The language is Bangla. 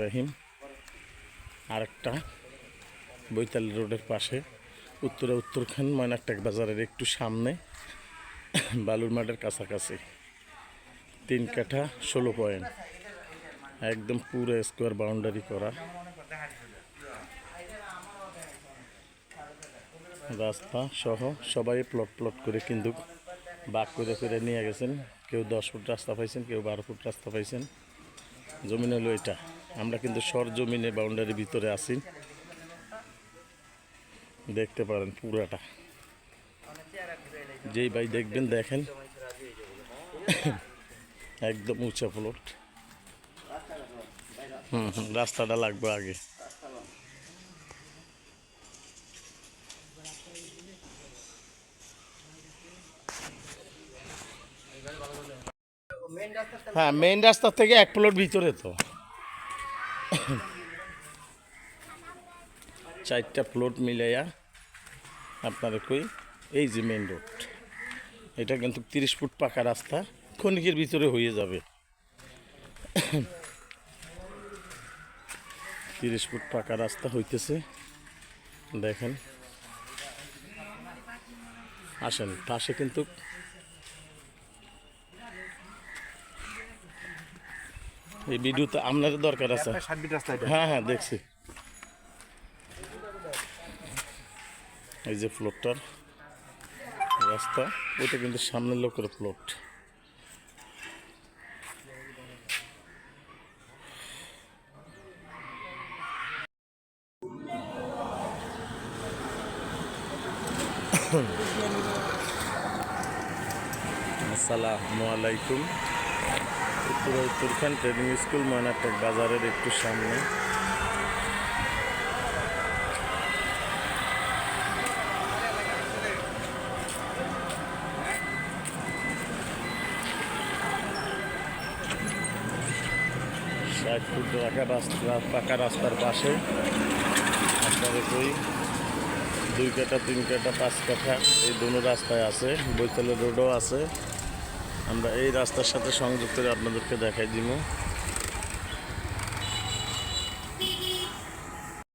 রহিম। আরেকটা, বৈতালি রোডের পাশে, উত্তরে উত্তরখান ময়নাকটাক বাজারের একটু সামনে, বালুর মাঠের কাছাকাছি। তিন কাঠা, ষোলো পয়েন্ট। একদম পুরো স্কোয়ার বাউন্ডারি করা। রাস্তা সহ সবাই প্লট প্লট করে কিন্তু বাক করে করে নিয়ে গেছেন। কেউ দশ ফুট রাস্তা পাইছেন, কেউ বারো ফুট রাস্তা পাইছেন। জমিন হলো এটা। আমরা কিন্তু সর জমিনে বাউন্ডারির ভিতরে আছি। দেখতে পারেন পুরাটা। যেই ভাই দেখবেন, দেখেন। একদম উঁচা প্লট হুম, রাস্তাটা লাগবে আগে। হ্যাঁ মেইন রাস্তা থেকে এক প্লট ভিতরে তো। চারটা প্লট মিলাইয়া আপনার কই, এই যে মেইন রোড এটা কিন্তু তিরিশ ফুট পাকা রাস্তা ক্ষণিকের ভিতরে হয়ে যাবে। তিরিশ ফুট পাকা রাস্তা হইতেছে। দেখেন। আসেন, পাশে কিন্তু এই ভিডিওতে আপনার দরকার আছে। হ্যাঁ হ্যাঁ দেখছি। এই যে ফ্লোরটার রাস্তা ওইটা কিন্তু সামনের লোকের প্লট আসসালামু আলাইকুম। উত্তর উত্তরখান ট্রেনিং স্কুল ময়নাটেক বাজারের একটু সামনে। ষাট ফুট রাখা রাস্তা, পাকা রাস্তার পাশে। আপনার কই দুই কাটা তিন কাটা পাঁচ কাঠা এই দুটো রাস্তায় আছে। বৈতলের রোডও আছে। আমরা এই রাস্তার সাথে সংযুক্ত আপনাদেরকে দেখাই দিব।